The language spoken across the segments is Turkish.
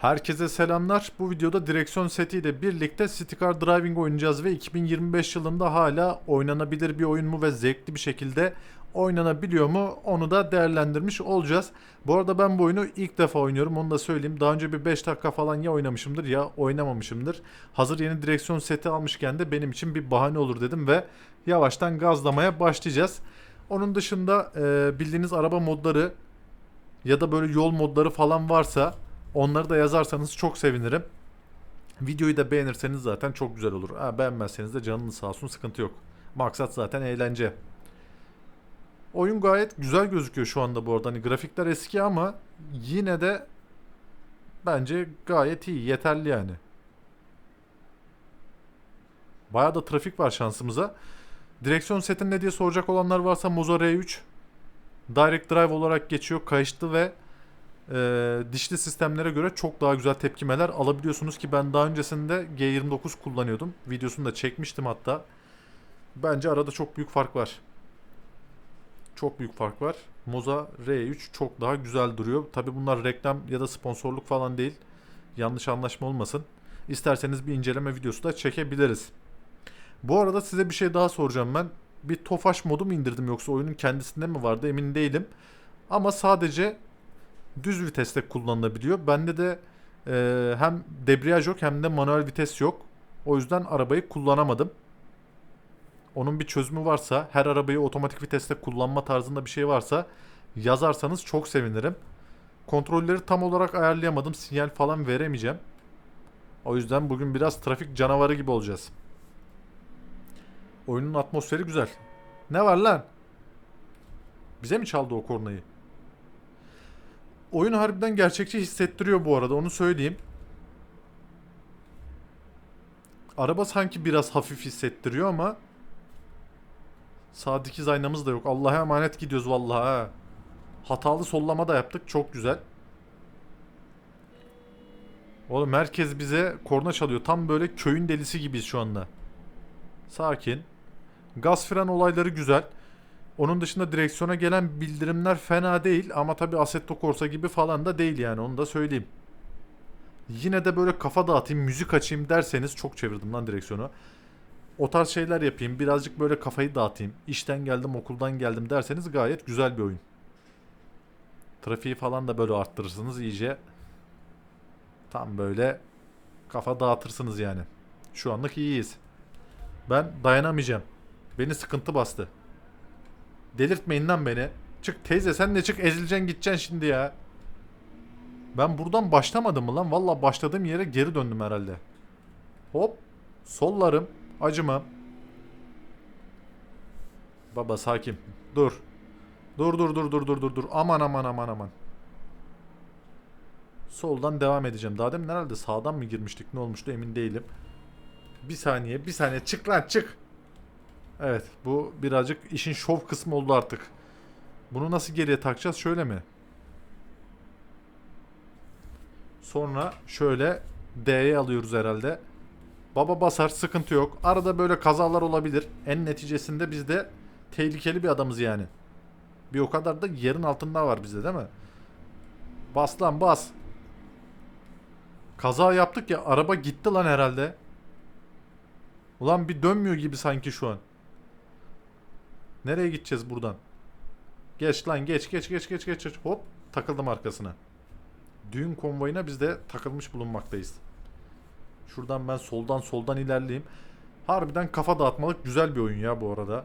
Herkese selamlar. Bu videoda direksiyon setiyle birlikte City Car Driving oynayacağız ve 2025 yılında hala oynanabilir bir oyun mu ve zevkli bir şekilde oynanabiliyor mu onu da değerlendirmiş olacağız. Bu arada ben bu oyunu ilk defa oynuyorum onu da söyleyeyim. Daha önce bir 5 dakika falan ya oynamışımdır ya oynamamışımdır. Hazır yeni direksiyon seti almışken de benim için bir bahane olur dedim ve yavaştan gazlamaya başlayacağız. Onun dışında bildiğiniz araba modları ya da böyle yol modları falan varsa onları da yazarsanız çok sevinirim. Videoyu da beğenirseniz zaten çok güzel olur. Ha, beğenmezseniz de canınız sağ olsun sıkıntı yok. Maksat zaten eğlence. Oyun gayet güzel gözüküyor şu anda bu arada. Hani grafikler eski ama yine de bence gayet iyi, yeterli yani. Bayağı da trafik var şansımıza. Direksiyon setin ne diye soracak olanlar varsa Mozo R3 Direct Drive olarak geçiyor. Kayışlı ve e, dişli sistemlere göre çok daha güzel tepkimeler alabiliyorsunuz ki ben daha öncesinde G29 kullanıyordum. Videosunu da çekmiştim hatta. Bence arada çok büyük fark var. Çok büyük fark var. Moza R3 çok daha güzel duruyor. Tabi bunlar reklam ya da sponsorluk falan değil. Yanlış anlaşma olmasın. İsterseniz bir inceleme videosu da çekebiliriz. Bu arada size bir şey daha soracağım ben. Bir Tofaş modu mu indirdim yoksa oyunun kendisinde mi vardı emin değilim. Ama sadece düz viteste kullanılabiliyor. Bende de e, hem debriyaj yok hem de manuel vites yok. O yüzden arabayı kullanamadım. Onun bir çözümü varsa, her arabayı otomatik viteste kullanma tarzında bir şey varsa yazarsanız çok sevinirim. Kontrolleri tam olarak ayarlayamadım. Sinyal falan veremeyeceğim. O yüzden bugün biraz trafik canavarı gibi olacağız. Oyunun atmosferi güzel. Ne var lan? Bize mi çaldı o kornayı? Oyun harbiden gerçekçi hissettiriyor bu arada onu söyleyeyim. Araba sanki biraz hafif hissettiriyor ama sağ dikiz aynamız da yok. Allah'a emanet gidiyoruz vallahi ha. Hatalı sollama da yaptık. Çok güzel. Oğlum herkes bize korna çalıyor. Tam böyle köyün delisi gibiyiz şu anda. Sakin. Gaz fren olayları güzel. Onun dışında direksiyona gelen bildirimler fena değil ama tabi Assetto Corsa gibi falan da değil yani onu da söyleyeyim. Yine de böyle kafa dağıtayım, müzik açayım derseniz çok çevirdim lan direksiyonu. O tarz şeyler yapayım, birazcık böyle kafayı dağıtayım. İşten geldim, okuldan geldim derseniz gayet güzel bir oyun. Trafiği falan da böyle arttırırsınız iyice. Tam böyle kafa dağıtırsınız yani. Şu anlık iyiyiz. Ben dayanamayacağım. Beni sıkıntı bastı. Delirtmeyin lan beni. Çık teyze sen de çık ezileceksin gideceksin şimdi ya. Ben buradan başlamadım mı lan? Valla başladığım yere geri döndüm herhalde. Hop. Sollarım. Acımam. Baba sakin. Dur. Dur dur dur dur dur dur dur. Aman aman aman aman. Soldan devam edeceğim. Daha demin herhalde sağdan mı girmiştik ne olmuştu emin değilim. Bir saniye bir saniye çık lan çık. Evet bu birazcık işin şov kısmı oldu artık. Bunu nasıl geriye takacağız şöyle mi? Sonra şöyle D'ye alıyoruz herhalde. Baba basar sıkıntı yok. Arada böyle kazalar olabilir. En neticesinde biz de tehlikeli bir adamız yani. Bir o kadar da yerin altında var bizde değil mi? Bas lan bas. Kaza yaptık ya araba gitti lan herhalde. Ulan bir dönmüyor gibi sanki şu an. Nereye gideceğiz buradan? Geç lan geç geç geç geç geç. geç. Hop takıldım arkasına. Düğün konvoyuna biz de takılmış bulunmaktayız. Şuradan ben soldan soldan ilerleyeyim. Harbiden kafa dağıtmalık güzel bir oyun ya bu arada.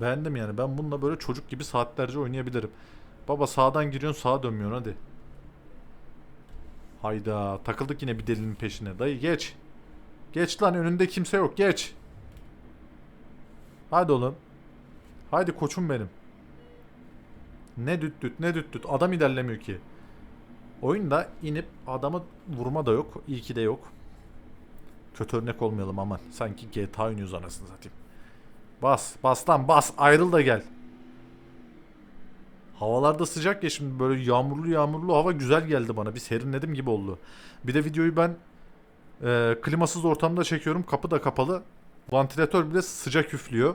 Beğendim yani. Ben bununla böyle çocuk gibi saatlerce oynayabilirim. Baba sağdan giriyorsun sağa dönmüyorsun hadi. Hayda takıldık yine bir delinin peşine. Dayı geç. Geç lan önünde kimse yok geç. Hadi oğlum. Haydi koçum benim. Ne düt düt ne düt düt. Adam ilerlemiyor ki. Oyunda inip adamı vurma da yok. İyi ki de yok. Kötü örnek olmayalım aman. Sanki GTA oynuyoruz anasını satayım. Bas bas lan bas ayrıl da gel. Havalarda sıcak ya şimdi böyle yağmurlu yağmurlu hava güzel geldi bana. Bir serinledim gibi oldu. Bir de videoyu ben e, klimasız ortamda çekiyorum. Kapı da kapalı. Vantilatör bile sıcak üflüyor.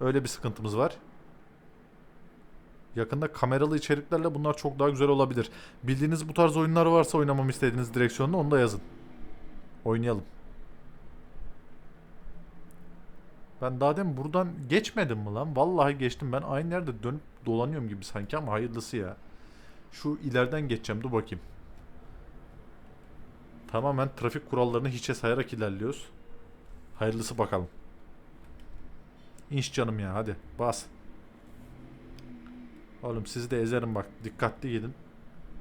Öyle bir sıkıntımız var. Yakında kameralı içeriklerle bunlar çok daha güzel olabilir. Bildiğiniz bu tarz oyunlar varsa oynamamı istediğiniz direksiyonda onu da yazın. Oynayalım. Ben daha demin buradan geçmedim mi lan? Vallahi geçtim. Ben aynı yerde dönüp dolanıyorum gibi sanki ama hayırlısı ya. Şu ileriden geçeceğim. Dur bakayım. Tamamen trafik kurallarını hiçe sayarak ilerliyoruz. Hayırlısı bakalım. İnş canım ya hadi bas. Oğlum sizi de ezerim bak. Dikkatli gidin.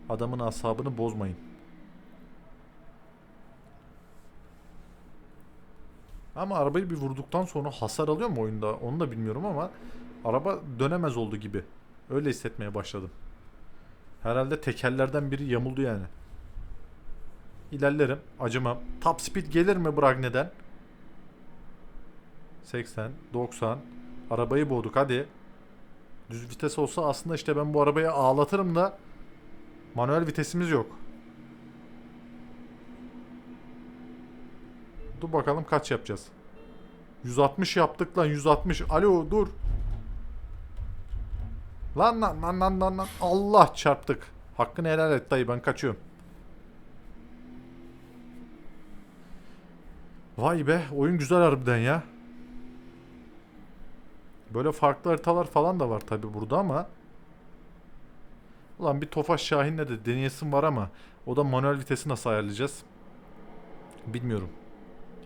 Adamın asabını bozmayın. Ama arabayı bir vurduktan sonra hasar alıyor mu oyunda onu da bilmiyorum ama araba dönemez oldu gibi. Öyle hissetmeye başladım. Herhalde tekerlerden biri yamuldu yani. İlerlerim. Acımam. Top speed gelir mi bırak neden? 80, 90. Arabayı boğduk hadi. Düz vites olsa aslında işte ben bu arabayı ağlatırım da manuel vitesimiz yok. Dur bakalım kaç yapacağız. 160 yaptık lan 160. Alo dur. Lan lan lan lan lan lan. Allah çarptık. Hakkını helal et dayı ben kaçıyorum. Vay be oyun güzel harbiden ya. Böyle farklı haritalar falan da var tabi burada ama Ulan bir Tofaş Şahin'le de deneyesim var ama o da manuel vitesi nasıl ayarlayacağız? Bilmiyorum.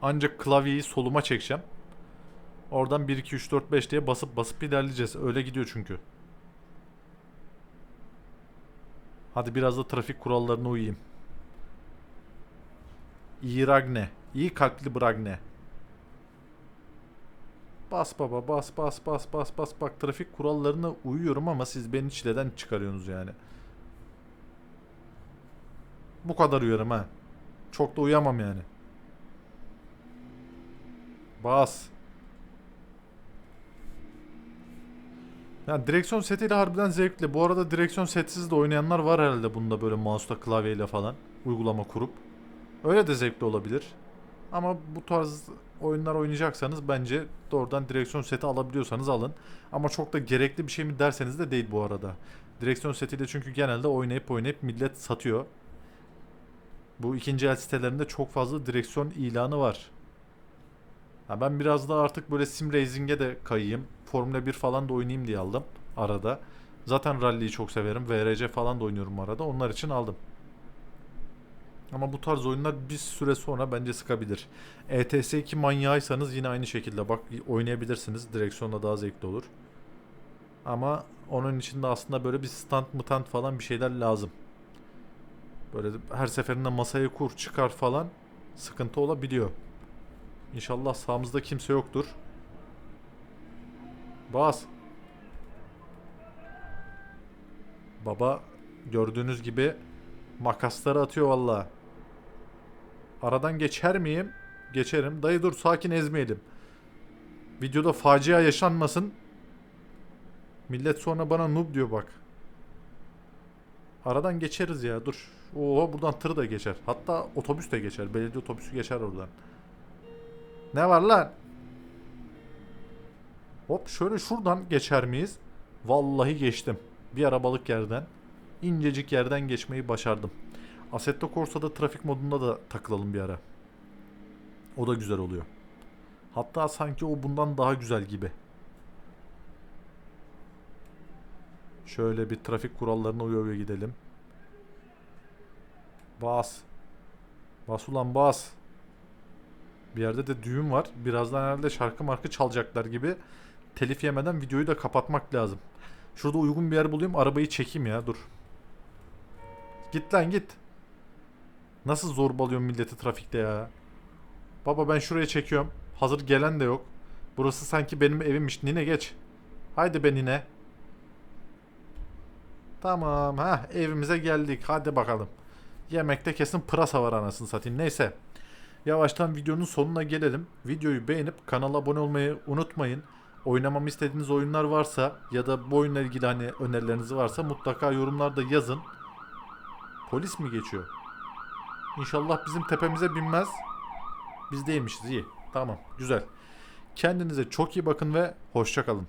Ancak klavyeyi soluma çekeceğim. Oradan 1 2 3 4 5 diye basıp basıp ilerleyeceğiz. Öyle gidiyor çünkü. Hadi biraz da trafik kurallarına uyayım. İyi Ragne. İyi kalpli Bragne. Bas baba bas bas bas bas bas bak trafik kurallarına uyuyorum ama siz beni çileden çıkarıyorsunuz yani. Bu kadar uyarım ha. Çok da uyamam yani. Bas. Ya direksiyon setiyle harbiden zevkli. Bu arada direksiyon setsiz de oynayanlar var herhalde bunda böyle mouse'la klavyeyle falan uygulama kurup. Öyle de zevkli olabilir. Ama bu tarz oyunlar oynayacaksanız bence doğrudan direksiyon seti alabiliyorsanız alın. Ama çok da gerekli bir şey mi derseniz de değil bu arada. Direksiyon setiyle çünkü genelde oynayıp oynayıp millet satıyor. Bu ikinci el sitelerinde çok fazla direksiyon ilanı var. Ha ben biraz da artık böyle sim racing'e de kayayım. Formula 1 falan da oynayayım diye aldım arada. Zaten rally'yi çok severim. VRC falan da oynuyorum arada. Onlar için aldım. Ama bu tarz oyunlar bir süre sonra bence sıkabilir. ETS 2 manyağıysanız yine aynı şekilde bak oynayabilirsiniz. Direksiyonla daha zevkli olur. Ama onun için de aslında böyle bir stand mutant falan bir şeyler lazım. Böyle her seferinde masayı kur çıkar falan sıkıntı olabiliyor. İnşallah sağımızda kimse yoktur. Bas. Baba gördüğünüz gibi makasları atıyor valla. Aradan geçer miyim? Geçerim. Dayı dur sakin ezmeyelim. Videoda facia yaşanmasın. Millet sonra bana noob diyor bak. Aradan geçeriz ya dur. Oo buradan tır da geçer. Hatta otobüs de geçer. Belediye otobüsü geçer oradan. Ne var lan? Hop şöyle şuradan geçer miyiz? Vallahi geçtim. Bir arabalık yerden. İncecik yerden geçmeyi başardım. Assetto Corsa'da trafik modunda da takılalım bir ara. O da güzel oluyor. Hatta sanki o bundan daha güzel gibi. Şöyle bir trafik kurallarına uya uya gidelim. Bas. Bas ulan bas. Bir yerde de düğün var. Birazdan herhalde şarkı markı çalacaklar gibi. Telif yemeden videoyu da kapatmak lazım. Şurada uygun bir yer bulayım arabayı çekeyim ya dur. Git lan git. Nasıl zorbalıyorsun milleti trafikte ya. Baba ben şuraya çekiyorum. Hazır gelen de yok. Burası sanki benim evimmiş. Nine geç. Haydi be nine. Tamam ha evimize geldik. Hadi bakalım. Yemekte kesin pırasa var anasını satayım. Neyse. Yavaştan videonun sonuna gelelim. Videoyu beğenip kanala abone olmayı unutmayın. Oynamamı istediğiniz oyunlar varsa ya da bu oyunla ilgili hani önerileriniz varsa mutlaka yorumlarda yazın. Polis mi geçiyor? İnşallah bizim tepemize binmez. Biz değilmişiz iyi. Tamam güzel. Kendinize çok iyi bakın ve hoşça kalın.